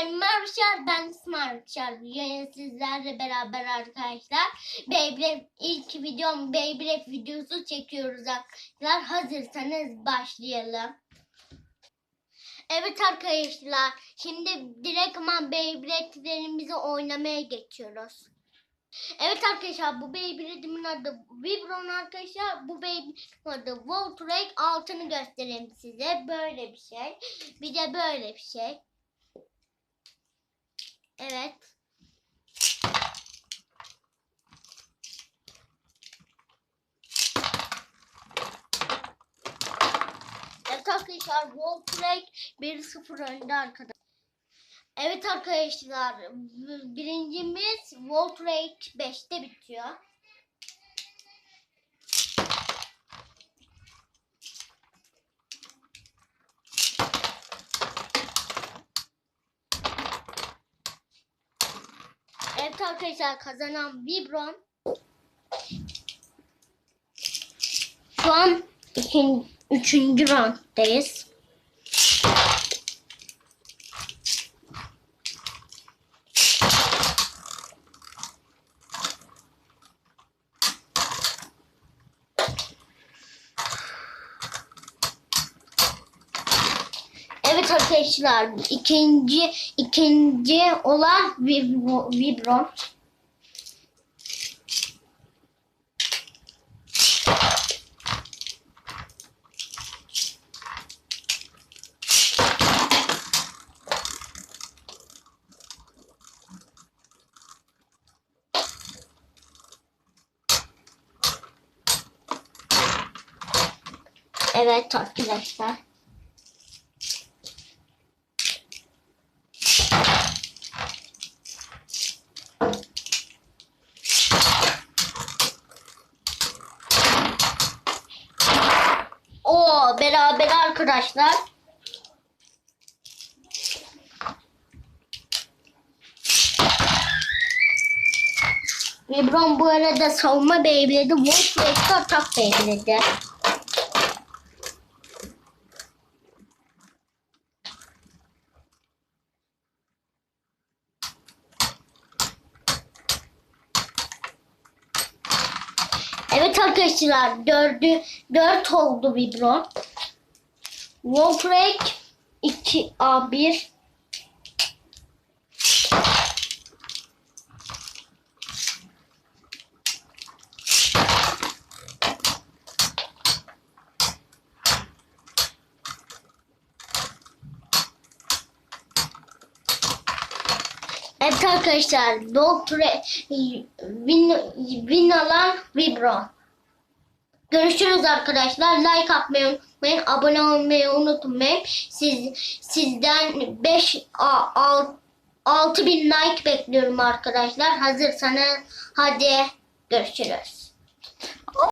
ben Marshall, ben Marshall. Bugün sizlerle beraber arkadaşlar Beyblade ilk videom Beyblade videosu çekiyoruz arkadaşlar. Hazırsanız başlayalım. Evet arkadaşlar şimdi direktman Beyblade'lerimizi oynamaya geçiyoruz. Evet arkadaşlar bu Beyblade'imin adı Vibron arkadaşlar. Bu Beyblade'imin adı Voltrek altını göstereyim size. Böyle bir şey. Bir de böyle bir şey. Evet. Evet arkadaşlar Voltrek 1-0 önde arkadaşlar. Evet arkadaşlar birincimiz Voltrek 5'te bitiyor. Evet arkadaşlar kazanan Vibron. Şu an ikinci, üçüncü rounddayız. Arkadaşlar ikinci ikinci olan Vib- Vibron. Evet arkadaşlar. Beraber arkadaşlar. Lebron bu arada savunma beyledi. Wolf Blake'de atak beyledi. Evet arkadaşlar dördü dört oldu Vibron. Wolfrake 2 Evet arkadaşlar Doltre win, win alan Vibron. Görüşürüz arkadaşlar. Like atmayı unutmayın. Abone olmayı unutmayın. Siz sizden 5 6 bin like bekliyorum arkadaşlar. Hazırsanız hadi görüşürüz.